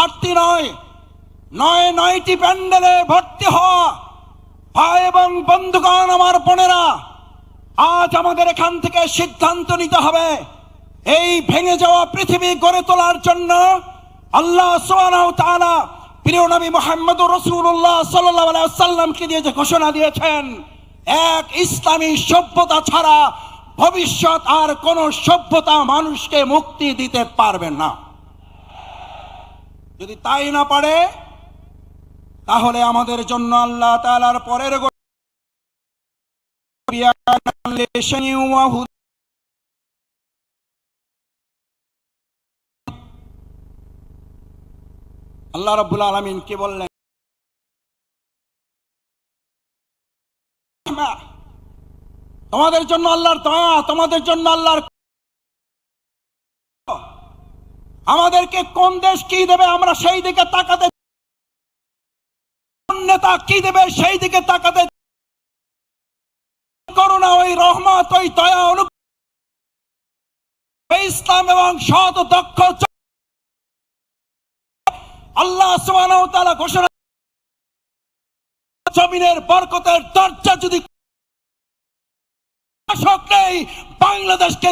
স্বার্থী নয়। নয়, নয়টি প্যান্ডেলে ভর্তি হওয়া। ভাই এবং বন্ধুগণ আমার বোনেরা, আজ আমাদের এখান থেকে সিদ্ধান্ত নিতে হবে। এই ভেঙে যাওয়া পৃথিবী গড়ে তোলার জন্য আল্লাহ তাআলা প্রিয় নবী মোহাম্মদ রসুল্লাহ সাল্লামকে দিয়ে যে ঘোষণা দিয়েছেন, এক ইসলামী সভ্যতা ছাড়া ভবিষ্যৎ আর কোন সভ্যতা মানুষকে মুক্তি দিতে পারবে না। যদি তাই না পারে, তাহলে আমাদের জন্য আল্লাহ তাআলার পরের আল্লাহ রাব্বুল আলামিন কি বললেন? তোমাদের জন্য আল্লাহর দয়া, তোমাদের জন্য আল্লাহর আমাদেরকে কোন দেশ কি দেবে, আমরা সেই দিকে তাকাতে নেতা কি দেবে, সেই দিকে তাকাতে করোনা ওই রহমত, ওই দয়া, অনু ইসলাম এবং সৎ, দক্ষ, আল্লাহ তাআলা ঘোষণা জমিনের বরকতের দরজা যদি শাসক বাংলাদেশকে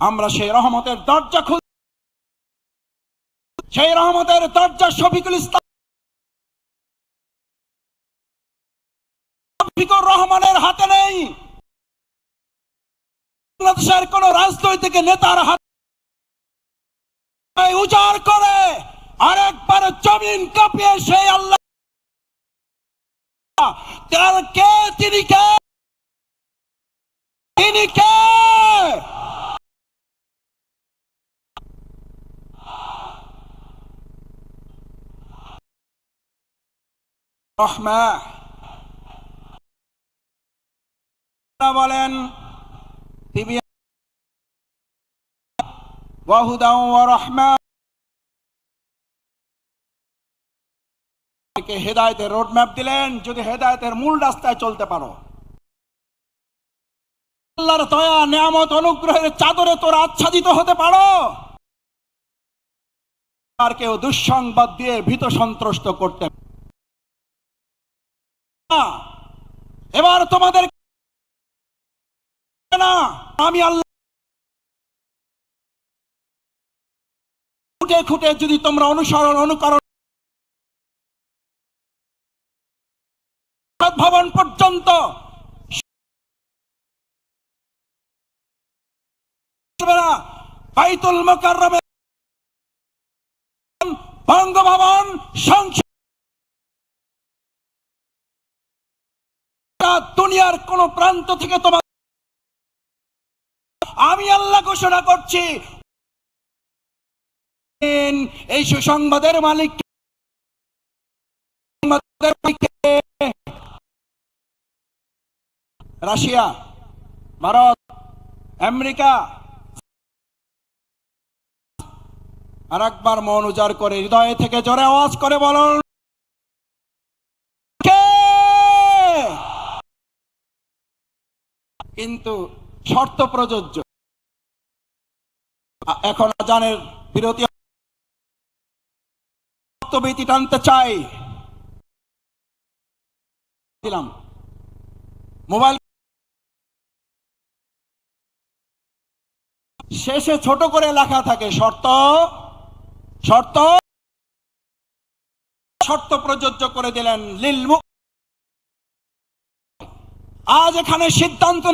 আমরা সেই রহমতের দরজা খুল সেই রহমতের দরজা শফিকুল ইসলাম শফিকুর রহমানের হাতে নেই। বাংলাদেশের কোন রাজনৈতিক নেতার হাতে উজাড় করে আরেকবার জমিন কাঁপিয়ে সেই আল্লাহ তার কে? তিনি কে? তিনি কে? বলেন হেদায়েতের রোড ম্যাপ দিলেন, যদি হেদায়েতের মূল রাস্তায় চলতে পারো। আল্লাহর দয়া, নিয়ামত, অনুগ্রহের চাদরে তোর আচ্ছাদিত হতে পারো। আর কেউ দুঃসংবাদ দিয়ে ভীত সন্ত্রস্ত করতে। এবার তোমাদের আমি আল্লাহ খুঁটে খুঁটে যদি তোমরা অনুসরণ, অনুকরণ ভবন পর্যন্ত বাইতুল বঙ্গভবন সংসদ দুনিয়ার কোন প্রান্ত থেকে তোমার আমি আল্লাহ ঘোষণা করছি। এই সুসংবাদের মালিক? Russia, Bharat, America. আর একবার মন উজাড় করে, হৃদয় থেকে জোরে আওয়াজ করে বলুন কে? কিন্তু শর্ত প্রযোজ্য। এখন আজানের বিরতি বক্তব্যটি টানতে চাই। দিলাম। মোবাইল শেষে ছোট করে লেখা থাকে, শর্ত শর্ত শর্ত প্রযোজ্য করে দিলেন লিল আজ এখানে সিদ্ধান্ত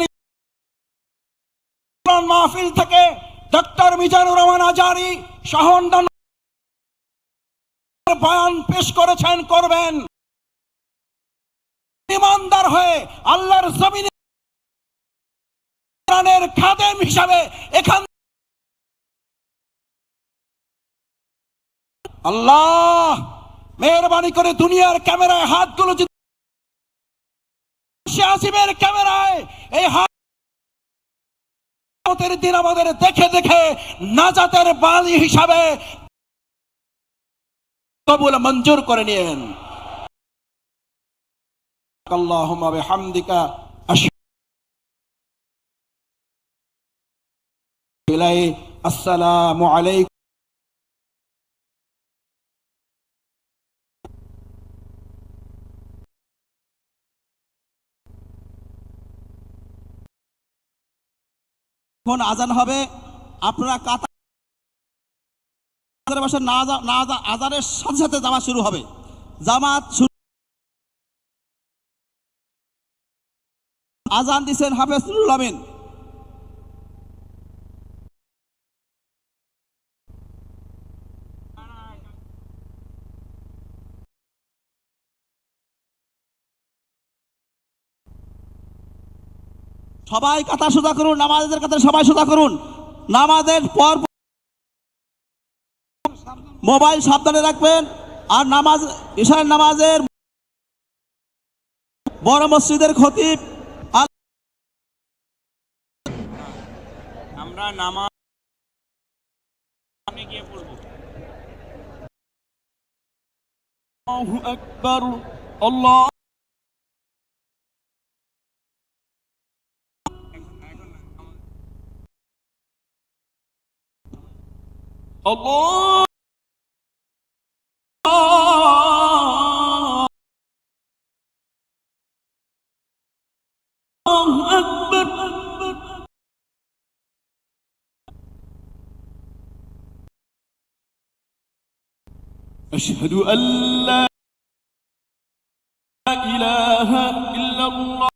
মাহফিল থেকে ডক্টর মিজানুর রহমান আজারি শাহন্দান বয়ান পেশ করেছেন, করবেন। ইমানদার হয়ে আল্লাহর জমিনে কোরআনের খাদেম হিসাবে এখান আল্লাহ, মেহরবানি করে দুনিয়ার ক্যামেরায় হাতগুলো যদি আসিমের ক্যামেরায় এই হাত কেয়ামতের দিন আমাদের দেখে দেখে নাজাতের বাণী হিসাবে কবুল মঞ্জুর করে নিয়েন আল্লাহুম্মা বিহামদিকা আসসালামু আলাইকুম এখন আজান হবে। আপনারা কাতার বসে না না আজানের সাথে সাথে জামাত শুরু হবে। জামাত শুরু আজান দিচ্ছেন হাফেজুল আমিন। সবাই কাতার সোজা করুন নামাজের কাতার সবাই সোজা করুন। নামাজের পর মোবাইল সাবধানে রাখবেন। আর নামাজ ঈশার নামাজের বড় মসজিদের খতিব আমরা নামাজ গিয়ে পড়ব। আল্লাহু আকবার আল্লাহ الله أكبر أشهد أن لا إله إلا الله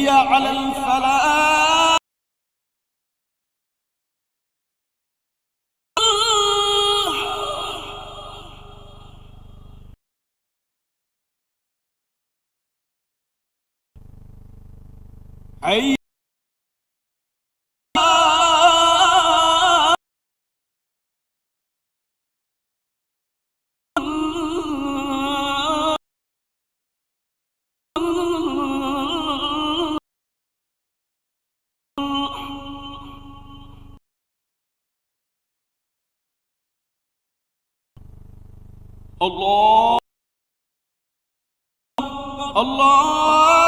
على الفلاح. حي Allah. Allah.